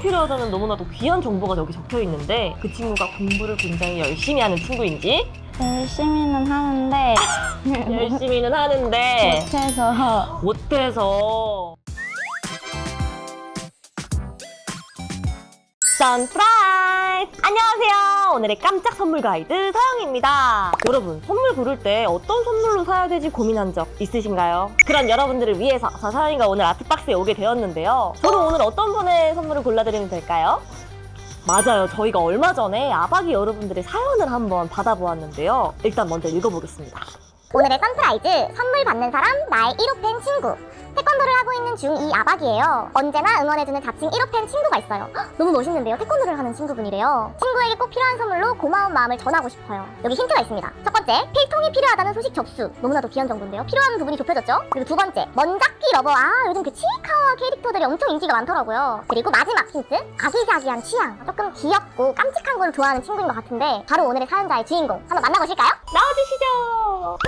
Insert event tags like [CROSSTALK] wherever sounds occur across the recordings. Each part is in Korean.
필요하다는 너무나도 귀한 정보가 여기 적혀 있는데 그 친구가 공부를 굉장히 열심히 하는 친구인지? 열심히는 하는데 [LAUGHS] 열심히는 하는데 못해서. 못해서 선프라이즈! 안녕하세요. 오늘의 깜짝 선물 가이드 서영입니다. 여러분, 선물 고를 때 어떤 선물로 사야 되지 고민한 적 있으신가요? 그런 여러분들을 위해서 저 서영이가 오늘 아트박스에 오게 되었는데요. 저도 오늘 어떤 분의 선물을 골라드리면 될까요? 맞아요. 저희가 얼마 전에 아박이 여러분들의 사연을 한번 받아보았는데요. 일단 먼저 읽어보겠습니다. 오늘의 선프라이즈 선물 받는 사람 나의 1호 팬 친구. 태권도를 하고 있는 중2 아박이에요. 언제나 응원해주는 자칭 1호 팬 친구가 있어요. 헉, 너무 멋있는데요? 태권도를 하는 친구분이래요. 친구에게 꼭 필요한 선물로 고마운 마음을 전하고 싶어요. 여기 힌트가 있습니다. 첫 번째 필통이 필요하다는 소식 접수. 너무나도 귀한 정보인데요? 필요한 부분이 좁혀졌죠? 그리고 두 번째 먼작기 러버. 아 요즘 그 치이카와 캐릭터들이 엄청 인기가 많더라고요. 그리고 마지막 힌트 아기자기한 취향. 조금 귀엽고 깜찍한 걸 좋아하는 친구인 것 같은데 바로 오늘의 사연자의 주인공. 한번 만나보실까요? 나와주시죠.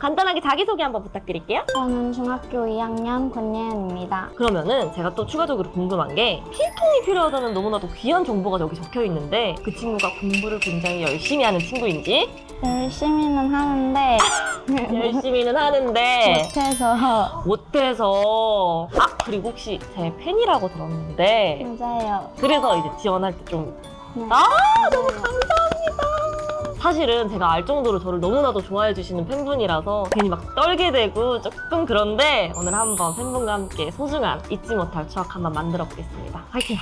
간단하게 자기소개 한번 부탁드릴게요. 저는 중학교 2학년 권예은입니다. 그러면은 제가 또 추가적으로 궁금한 게 필통이 필요하다는 너무나도 귀한 정보가 여기 적혀 있는데 그 친구가 공부를 굉장히 열심히 하는 친구인지 열심히는 하는데 [LAUGHS] 열심히는 하는데 못해서 못해서 아 그리고 혹시 제 팬이라고 들었는데 맞아요. 그래서 이제 지원할 때좀 네. 아, 너무 감사합니다. 사실은 제가 알 정도로 저를 너무나도 좋아해 주시는 팬분이라서 괜히 막 떨게 되고 조금 그런데 오늘 한번 팬분과 함께 소중한 잊지 못할 추억 한번 만들어 보겠습니다. 화이팅!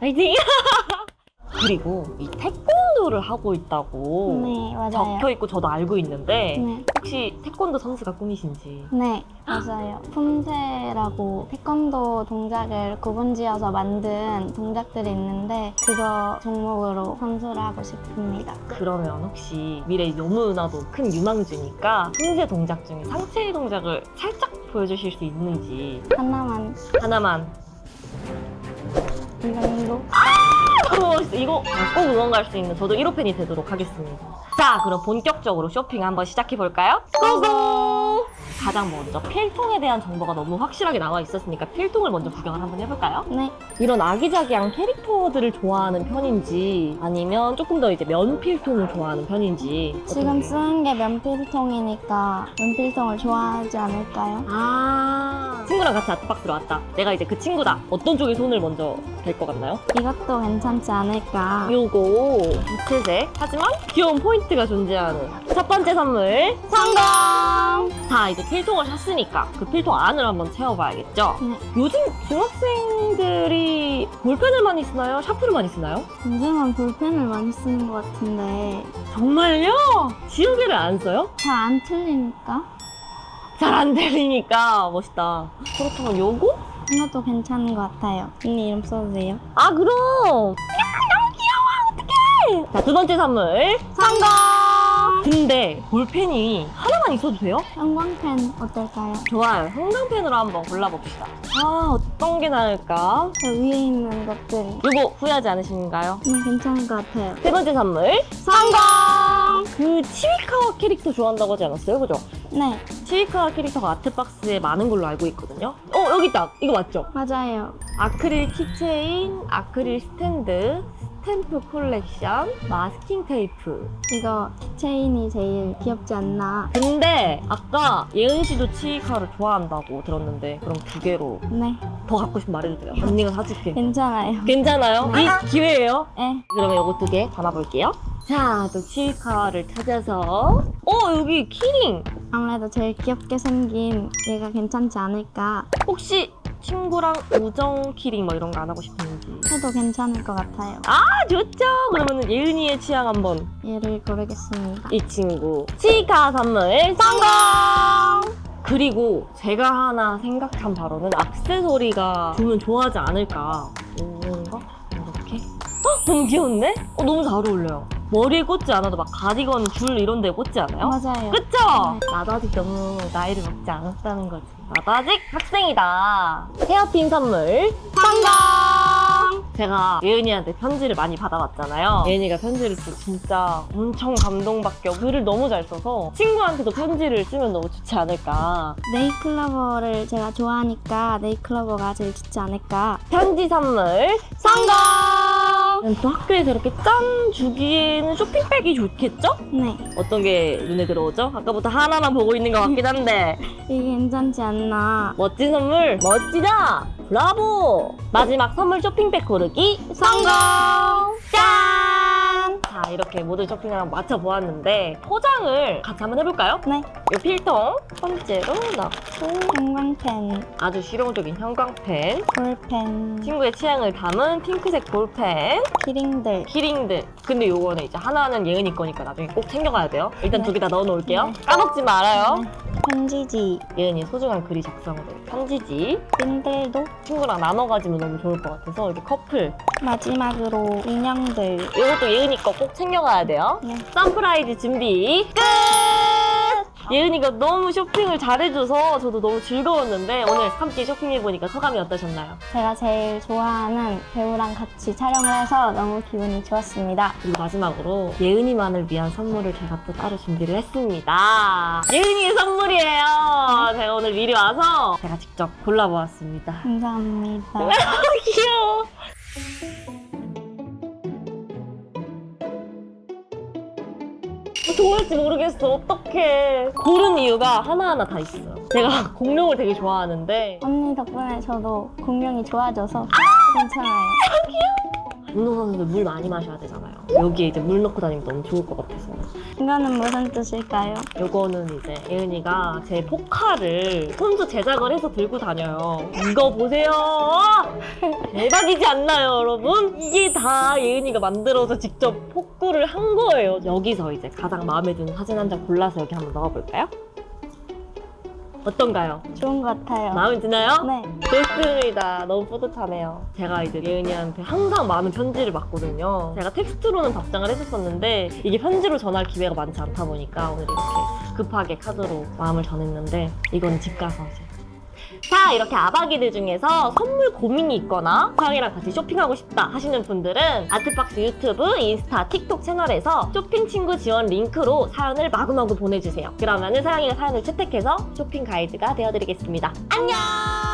화이팅! [LAUGHS] 그리고 이 태권 도를 하고 있다고 네, 맞아요. 적혀 있고 저도 알고 있는데 네. 혹시 태권도 선수가 꿈이신지 네, 맞아요. 품새라고 태권도 동작을 구분지어서 만든 동작들이 있는데 그거 종목으로 선수를 하고 싶습니다. 그러면 혹시 미래 너무나도 큰 유망주니까 품새 동작 중에 상체 동작을 살짝 보여주실 수 있는지 하나만 하나만 이 정도? 너무 멋있어 이거 꼭 응원 갈수 있는 저도 1호 팬이 되도록 하겠습니다 자 그럼 본격적으로 쇼핑 한번 시작해 볼까요? 고고! 가장 먼저 필통에 대한 정보가 너무 확실하게 나와 있었으니까 필통을 먼저 구경을 한번 해볼까요? 네, 이런 아기자기한 캐릭터들을 좋아하는 편인지 아니면 조금 더 이제 면 필통을 좋아하는 편인지 지금 어떤- 쓰는 게 면필통이니까 면필통을 좋아하지 않을까요? 아 친구랑 같이 아트박스로 왔다 내가 이제 그 친구다 어떤 쪽에 손을 먼저 댈 것 같나요? 이것도 괜찮지 않을까? 요거 무채색 하지만 귀여운 포인트가 존재하는 첫 번째 선물 성공! 자 이제 필통을 샀으니까 그 필통 안을 한번 채워봐야겠죠? 네. 요즘 중학생들이 볼펜을 많이 쓰나요? 샤프를 많이 쓰나요? 요즘은 볼펜을 많이 쓰는 것 같은데 정말요? 지우개를 안 써요? 잘 안 틀리니까 잘 안 들리니까 멋있다 그렇다면 요거? 이것도 괜찮은 것 같아요. 언니 이름 써도 돼요? 아 그럼 너무 귀여워 어떡해 자 두 번째 선물 성공 근데 볼펜이 하나만 있어도 돼요? 형광펜 어떨까요? 좋아요 형광펜으로 한번 골라봅시다 아 어떤 게 나을까 저 위에 있는 것들이 이거 후회하지 않으신가요? 네, 괜찮은 것 같아요. 세 번째 선물 성공 그 치위카와 캐릭터 좋아한다고 하지 않았어요 그죠? 네, 치위카와 캐릭터가 아트박스에 많은 걸로 알고 있거든요 어 여기 있다 이거 맞죠? 맞아요. 아크릴 키체인, 아크릴 스탠드, 스탬프 콜렉션, 마스킹 테이프. 이거 키체인이 제일 귀엽지 않나? 근데 아까 예은 씨도 치이카를 좋아한다고 들었는데 그럼 두 개로 네, 더 갖고 싶으면 말해주세요. 언니가 사줄게. 괜찮아요. 괜찮아요? 네. 이 기회예요. 네, 그러면 이거 두 개 담아볼게요. 자, 또 치이카를 찾아서 어 여기 키링. 아무래도 제일 귀엽게 생긴 얘가 괜찮지 않을까 혹시 친구랑 우정 키링 뭐 이런 거 안 하고 싶은지. 해도 괜찮을 것 같아요. 아 좋죠. 그러면 예은이의 취향 한번 얘를 고르겠습니다. 이 친구 치카 선물 성공! 그리고 제가 하나 생각한 바로는 액세서리가 주면 좋아하지 않을까 이건가? 이렇게? 헉, 너무 귀여운데? 어, 너무 잘 어울려요 머리에 꽂지 않아도 막 가디건 줄 이런 데 꽂지 않아요? 맞아요. 그쵸? 네. 나도 아직 너무 나이를 먹지 않았다는 거지 나도 아직 학생이다 헤어핀 선물 성공! 제가 예은이한테 편지를 많이 받아왔잖아요. 예은이가 편지를 또 진짜 엄청 감동받게 글을 너무 잘 써서 친구한테도 편지를 쓰면 너무 좋지 않을까. 네이클로버를 제가 좋아하니까 네이클로버가 제일 좋지 않을까. 편지 선물 성공! 또 학교에서 이렇게 짠 주기에는 쇼핑백이 좋겠죠? 네, 어떤 게 눈에 들어오죠? 아까부터 하나만 보고 있는 것 같긴 한데 이게 괜찮지 않나. 멋진 선물 멋지다 브라보 마지막 선물 쇼핑백 고르기 성공 짠! 자 이렇게 모든 쇼핑을 한번 맞춰보았는데 포장을 같이 한번 해볼까요? 네, 이 필통 첫 번째로 넣고 형광펜, 아주 실용적인 형광펜 볼펜, 친구의 취향을 담은 핑크색 볼펜 키링들. 키링들 근데 요거는 이제 하나는 예은이 거니까 나중에 꼭 챙겨가야 돼요 일단 네. 두 개 다 넣어놓을게요 네. 까먹지 말아요 네. 편지지, 예은이 소중한 글이 작성된 편지지 끈들도. 친구랑 나눠 가지면 너무 좋을 것 같아서 이렇게 커플 마지막으로 인형들. 이것도 예은이 거 꼭 챙겨가야 돼요 네. 서프라이즈 준비 끝! 예은이가 너무 쇼핑을 잘해줘서 저도 너무 즐거웠는데 오늘 함께 쇼핑해보니까 소감이 어떠셨나요? 제가 제일 좋아하는 배우랑 같이 촬영을 해서 너무 기분이 좋았습니다. 그리고 마지막으로 예은이만을 위한 선물을 제가 또 따로 준비를 했습니다 예은이의 선물이에요 제가 오늘 미리 와서 제가 직접 골라보았습니다 감사합니다. [LAUGHS] 귀여워 좋아할지 모르겠어. 어떡해. 고른 이유가 하나하나 다 있어요. 제가 [LAUGHS] 공룡을 되게 좋아하는데 언니 덕분에 저도 공룡이 좋아져서 괜찮아요. 운동선수들 물 많이 마셔야 되잖아요. 여기에 이제 물 넣고 다니면 너무 좋을 것 같아서. 이거는 무슨 뜻일까요? 요거는 이제 예은이가 제 포카를 손수 제작을 해서 들고 다녀요. 이거 보세요! 대박이지 않나요, 여러분? 이게 다 예은이가 만들어서 직접 포크를 한 거예요. 여기서 이제 가장 마음에 드는 사진 한 장 골라서 여기 한번 넣어볼까요? 어떤가요? 좋은 것 같아요. 마음에 드나요? 네. 좋습니다. 너무 뿌듯하네요. 제가 이제 예은이한테 항상 많은 편지를 받거든요. 제가 텍스트로는 답장을 했었었는데 이게 편지로 전할 기회가 많지 않다 보니까 오늘 이렇게 급하게 카드로 마음을 전했는데 이건 집 가서 이제 자 이렇게 아바기들 중에서 선물 고민이 있거나 서영이랑 같이 쇼핑하고 싶다 하시는 분들은 아트박스 유튜브, 인스타, 틱톡 채널에서 쇼핑 친구 지원 링크로 사연을 마구마구 보내주세요. 그러면은 서영이가 사연을 채택해서 쇼핑 가이드가 되어드리겠습니다. 안녕!